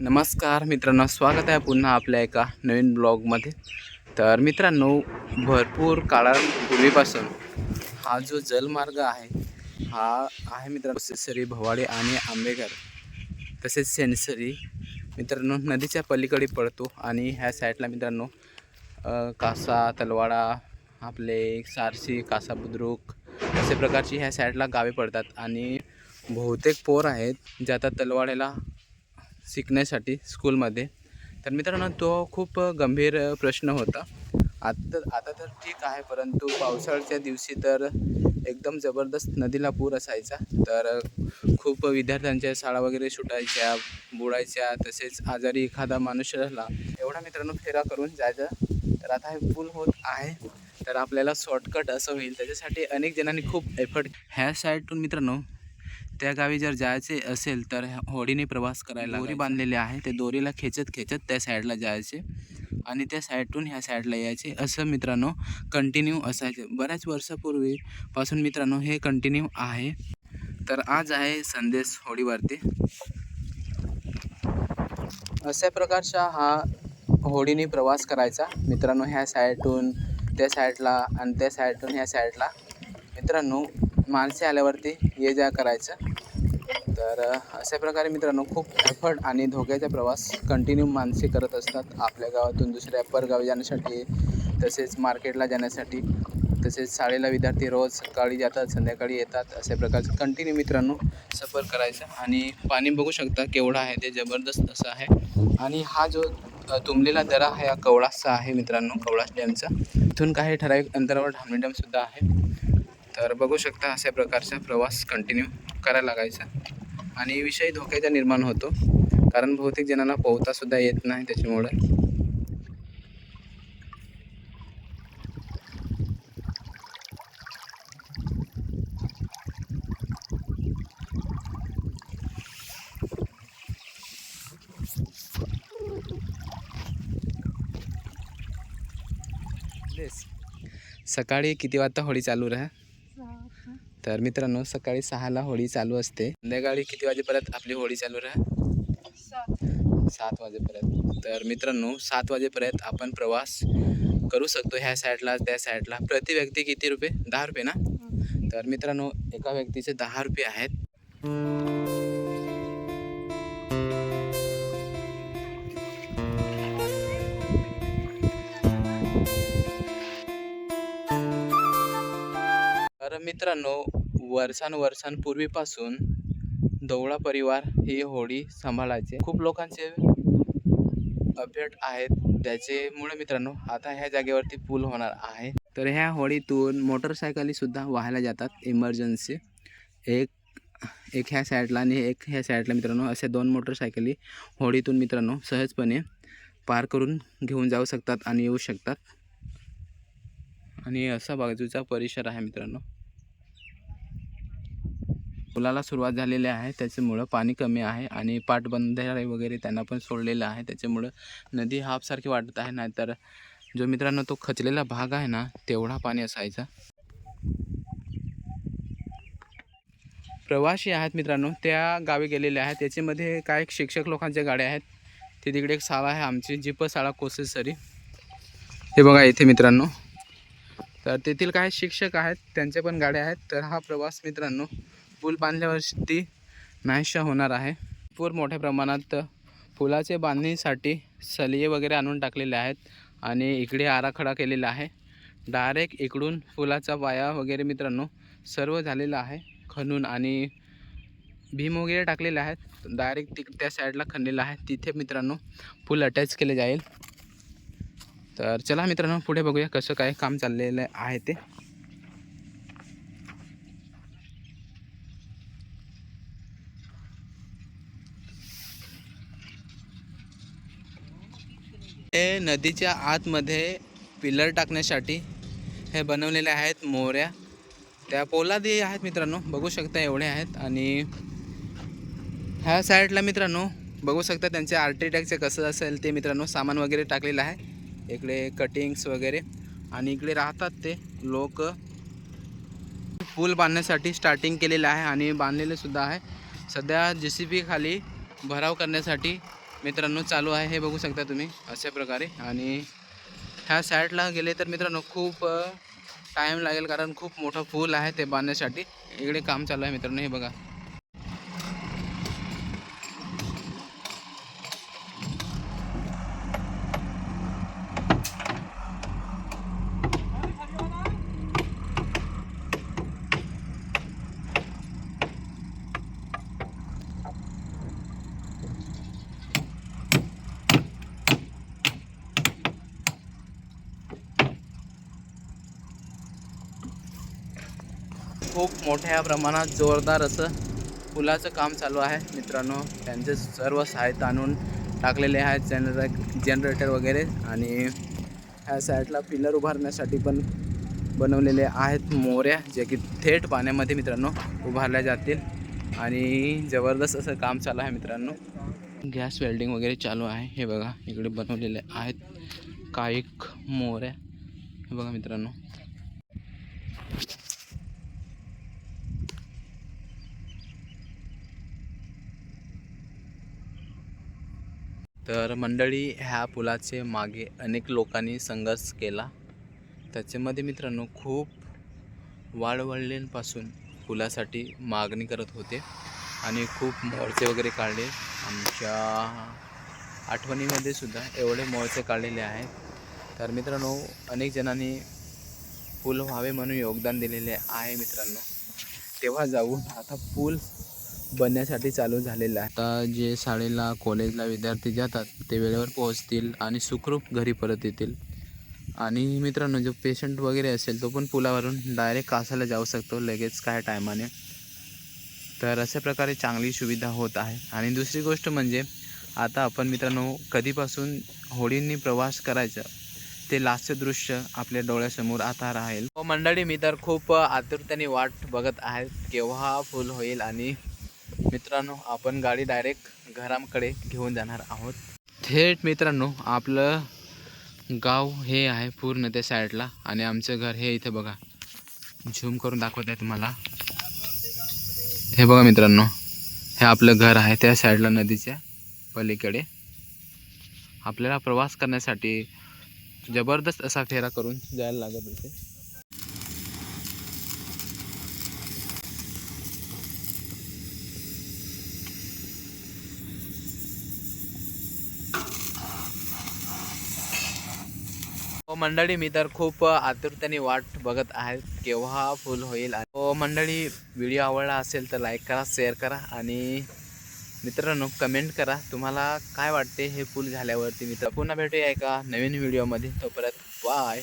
नमस्कार मित्रांनो स्वागत आहे पुन्हा आपल्या एका नवीन ब्लॉगमध्ये. तर मित्रांनो भरपूर काळापूर्वीपासून हा जो जलमार्ग आहे हा आहे मित्रांनो सरी भवाडे आणि आंबेघर. तसेच सेन्सरी. मित्रांनो नदीच्या पलीकडे पडतो आणि ह्या साईडला मित्रांनो कासा तलवाडा आपले सारसी कासा बुद्रुक अशा प्रकारची ह्या साईडला गावे पडतात आणि बहुतेक पोर आहेत जे आता तलवाड्याला शिकण्यासाठी स्कूलमध्ये. तर मित्रांनो तो खूप गंभीर प्रश्न होता. आता आता तर ठीक आहे परंतु पावसाळ्याच्या दिवशी तर एकदम जबरदस्त नदीला पूर असायचा. तर खूप विद्यार्थ्यांच्या शाळा वगैरे सुटायच्या बुडायच्या तसेच आजारी एखादा माणूस राहिला एवढा मित्रांनो फेरा करून जायचा. तर आता हे पूल होत आहे. तर आपल्याला शॉर्टकट असं होईल. त्याच्यासाठी अनेक जणांनी खूप एफर्ट ह्या साईडतून मित्रांनो त्या गावी जर जायचे असेल तर होडीने प्रवास करायला दोरी बांधलेली आहे. ते दोरीला खेचत खेचत त्या साईडला जायचे आणि त्या साईडतून ह्या साईडला यायचे. असं मित्रांनो कंटिन्यू असायचे. बऱ्याच वर्षापूर्वीपासून मित्रांनो हे कंटिन्यू आहे. तर आज आहे संदेश होळीवरती अशा प्रकारचा हा होडीने प्रवास करायचा. मित्रांनो ह्या साईडतून त्या साईडला आणि त्या साईडतून ह्या साईडला. मित्रांनो माणसे आल्यावरती ये जा करायचं. तर अशा प्रकारे मित्रांनो खूप एफर्ट आणि धोक्याचा प्रवास कंटिन्यू माणसे करत असतात. आपल्या गावातून दुसऱ्या परगावी जाण्यासाठी तसेच मार्केटला जाण्यासाठी. तसेच शाळेला विद्यार्थी रोज सकाळी जातात संध्याकाळी येतात अशा प्रकारचं कंटिन्यू मित्रांनो सफर करायचं. आणि पाणी बघू शकता केवढं आहे ते जबरदस्त असं आहे. आणि हा जो तुंबलेला दरा हा या कवळासचा आहे मित्रांनो कवळास डॅमचा. इथून काही ठराविक अंतरावर ढामणी डॅमसुद्धा आहे. तर बघू शकता अशा प्रकारचा प्रवास कंटिन्यू करायला लागायचा. आणि विषय धोक्याचा निर्माण होतो. कारण बहुतेक जणांना पोहतासुद्धा येत नाही त्याच्यामुळे. सकाळी किती वाजता होळी चालू राहा? तर मित्रांनो सकाळी सहाला होळी चालू असते. संध्याकाळी किती वाजेपर्यंत आपली होळी चालू राहा? सात वाजेपर्यंत. तर मित्रांनो सात वाजेपर्यंत आपण प्रवास करू शकतो ह्या साईडला त्या साईडला प्रति व्यक्ती किती रुपये? दहा रुपये ना? तर मित्रांनो एका व्यक्तीचे दहा रुपये आहेत. तर मित्रांनो वर्षानुवर्षांपूर्वीपासून दौळा परिवार ही होळी सांभाळायचे. खूप लोकांचे अपडेट आहेत त्याच्यामुळे मित्रांनो आता ह्या जागेवरती पूल होणार आहे. तर ह्या होळीतून मोटरसायकलीसुद्धा वाहायला जातात इमर्जन्सी एक एक ह्या साईडला आणि एक ह्या साईडला मित्रांनो अशा दोन मोटरसायकली होळीतून मित्रांनो सहजपणे पार करून घेऊन जाऊ शकतात आणि येऊ शकतात. आणि असा बाजूचा परिसर आहे मित्रांनो. पुलाला सुरुवात झालेली आहे. त्याच्यामुळं पाणी कमी आहे आणि पाटबंधारे वगैरे त्यांना पण सोडलेलं आहे. त्याच्यामुळं नदी हाफसारखी वाटत आहे. नाहीतर जो मित्रांनो तो खचलेला भाग आहे ना तेवढा पाणी असायचा. प्रवासी आहेत मित्रांनो त्या गावी गेलेले आहेत. त्याच्यामध्ये काय शिक्षक लोकांच्या गाड्या आहेत. ते तिकडे एक शाळा आहे आमची जीप शाळा कोसेसरी. हे बघा इथे मित्रांनो. तर तेथील काही शिक्षक आहेत त्यांच्या पण गाड्या आहेत. तर हा प्रवास मित्रांनो पूल बांधल्यावरती नाहीशा होणार आहे. पूर मोठ्या प्रमाणात पुलाचे बांधणीसाठी सलिये वगैरे आणून टाकलेले आहेत आणि इकडे आराखडा केलेला आहे. डायरेक्ट इकडून पुलाचा वाया वगैरे मित्रांनो सर्व झालेला आहे. खणून आणि भीम वगैरे टाकलेले आहेत. डायरेक्ट तिक त्या साईडला खणलेलं आहे. तिथे मित्रांनो पूल अटॅच केले जाईल. तर चला मित्रांनो पुढे बघूया कसं काय काम चाललेलं आहे ते. हे नदीच्या आतमध्ये पिलर टाकण्यासाठी हे बनवलेले आहेत मोऱ्या. त्या पोलादी आहेत मित्रांनो बघू शकता एवढे आहेत. आणि ह्या साईडला मित्रांनो बघू शकता त्यांचे आर्किटेक्टचे कसं असेल ते मित्रांनो सामान वगैरे टाकलेलं आहे. इकडे कटिंग्स वगैरे. आणि इकडे राहतात ते लोक. पूल बांधण्यासाठी स्टार्टिंग केलेलं आहे आणि बांधलेले सुद्धा आहे. सध्या जे सी बी खाली भराव करण्यासाठी मित्रांनो चालू आहे हे बघू शकता तुम्ही अशा प्रकारे. आणि ह्या साईडला गेले तर मित्रांनो खूप टाईम लागेल कारण खूप मोठं पूल आहे ते बांधण्यासाठी. इकडे काम चालू आहे मित्रांनो हे बघा. खूप मोठ्या प्रमाणात जोरदार असं पुलाचं काम चालू आहे. मित्रांनो त्यांचे सर्व साहित्य आणून टाकलेले आहेत जनरे जनरेटर वगैरे आणि ह्या साईडला पिलर उभारण्यासाठी पण बनवलेले आहेत मोऱ्या जे की थेट पाण्यामध्ये मित्रांनो उभारल्या जातील. आणि जबरदस्त असं काम चालू आहे मित्रांनो. गॅस वेल्डिंग वगैरे चालू आहे. हे बघा इकडे बनवलेले आहेत काही मोऱ्या. हे बघा मित्रांनो. तर मंडळी ह्या पुलाचे मागे अनेक लोकांनी संघर्ष केला. त्याच्यामध्ये मित्रांनो खूप वाडवडिलांपासून पुलासाठी मागणी करत होते आणि खूप मोर्चे वगैरे काढले. आमच्या आठवणीमध्ये सुद्धा एवढे मोर्चे काढलेले आहेत. तर मित्रांनो अनेक जणांनी पूल व्हावे म्हणून योगदान दिलेले आहे मित्रांनो. तेव्हा जाऊन आता पूल बनण्यासाठी चालू झालेलं आहे. आता जे शाळेला कॉलेजला विद्यार्थी जातात ते वेळेवर पोहोचतील आणि सुखरूप घरी परत येतील. आणि मित्रांनो जो पेशंट वगैरे असेल तो पण पुलावरून डायरेक्ट कासाला जाऊ शकतो लगेच काय टायमाने तर अशा प्रकारे चांगली सुविधा होत आहे. आणि दुसरी गोष्ट म्हणजे आता आपण मित्रांनो कधीपासून होडींनी प्रवास करायचा ते लास्य दृश्य आपल्या डोळ्यासमोर आता राहील. व मंडळी मी तर खूप आतुरतेने वाट बघत आहे केव्हा फुल होईल आणि मित्रांनो आपण गाडी डायरेक्ट घराकडे घेऊन जाणार आहोत. थेट मित्रांनो आपलं गाव हे आहे पूर्ण त्या साईडला आणि आमचं घर हे इथे बघा. झूम करून दाखवत आहे तुम्हाला. हे बघा मित्रांनो हे आपलं घर आहे त्या साईडला नदीच्या पलीकडे. आपल्याला प्रवास करण्यासाठी जबरदस्त असा फेरा करून जायला लागत होते. हो मंडळी मी तर खूप आतुरतेने वाट बघत आहे. केव्हा फुल होईल? हो मंडळी व्हिडिओ आवडला असेल तर लाईक करा शेअर करा आणि मित्रांनो कमेंट करा. तुम्हाला काय वाटते हे फुल झाल्यावरती? मित्र पुन्हा भेटूया एका नवीन व्हिडिओमध्ये तोपर्यंत बाय